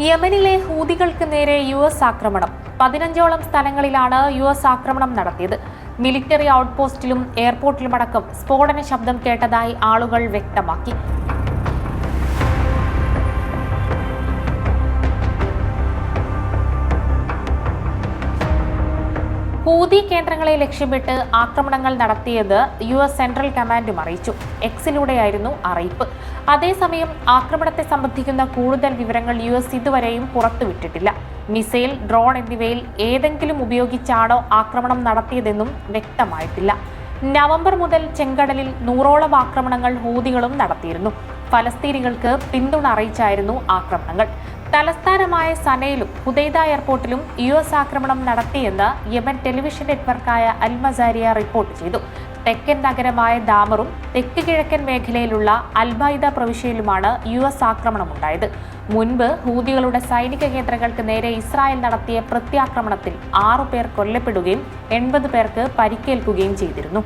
യമനിലെ ഹൂതികൾക്ക് നേരെ U S ആക്രമണം. പതിനഞ്ചോളം സ്ഥലങ്ങളിലാണ് യു എസ് ആക്രമണം നടത്തിയത്. മിലിറ്ററി ഔട്ട്പോസ്റ്റിലും എയർപോർട്ടിലുമടക്കം സ്ഫോടന ശബ്ദം കേട്ടതായി ആളുകൾ വ്യക്തമാക്കി. ഹൂതി കേന്ദ്രങ്ങളെ ലക്ഷ്യമിട്ട് ആക്രമണങ്ങൾ നടത്തിയത് യു എസ് സെൻട്രൽ കമാൻഡും അറിയിച്ചു. എക്സിലൂടെയായിരുന്നു അറിയിപ്പ്. അതേസമയം ആക്രമണത്തെ സംബന്ധിക്കുന്ന കൂടുതൽ വിവരങ്ങൾ യു എസ് ഇതുവരെയും പുറത്തുവിട്ടിട്ടില്ല. മിസൈൽ ഡ്രോൺ എന്നിവയിൽ ഏതെങ്കിലും ഉപയോഗിച്ചാണോ ആക്രമണം നടത്തിയതെന്നും വ്യക്തമായിട്ടില്ല. നവംബർ മുതൽ ചെങ്കടലിൽ നൂറോളം ആക്രമണങ്ങൾ ഹൂതികളും നടത്തിയിരുന്നു. ഫലസ്തീനികൾക്ക് പിന്തുണ അറിയിച്ചായിരുന്നു ആക്രമണങ്ങൾ. തലസ്ഥാനമായ സനയിലും ഹുദൈദ എയർപോർട്ടിലും യു എസ് ആക്രമണം നടത്തിയെന്ന് യമൻ ടെലിവിഷൻ നെറ്റ്വർക്കായ അൽമസാരിയ റിപ്പോർട്ട് ചെയ്തു. തെക്കൻ നഗരമായ ദാമറും തെക്ക് കിഴക്കൻ മേഖലയിലുള്ള അൽബൈദ പ്രവിശ്യയിലുമാണ് യു എസ് ആക്രമണമുണ്ടായത്. മുൻപ് ഹൂതികളുടെ സൈനിക കേന്ദ്രങ്ങൾക്ക് നേരെ ഇസ്രായേൽ നടത്തിയ പ്രത്യാക്രമണത്തിൽ ആറു പേർ കൊല്ലപ്പെടുകയും എൺപത് പേർക്ക് പരിക്കേൽക്കുകയും ചെയ്തിരുന്നു.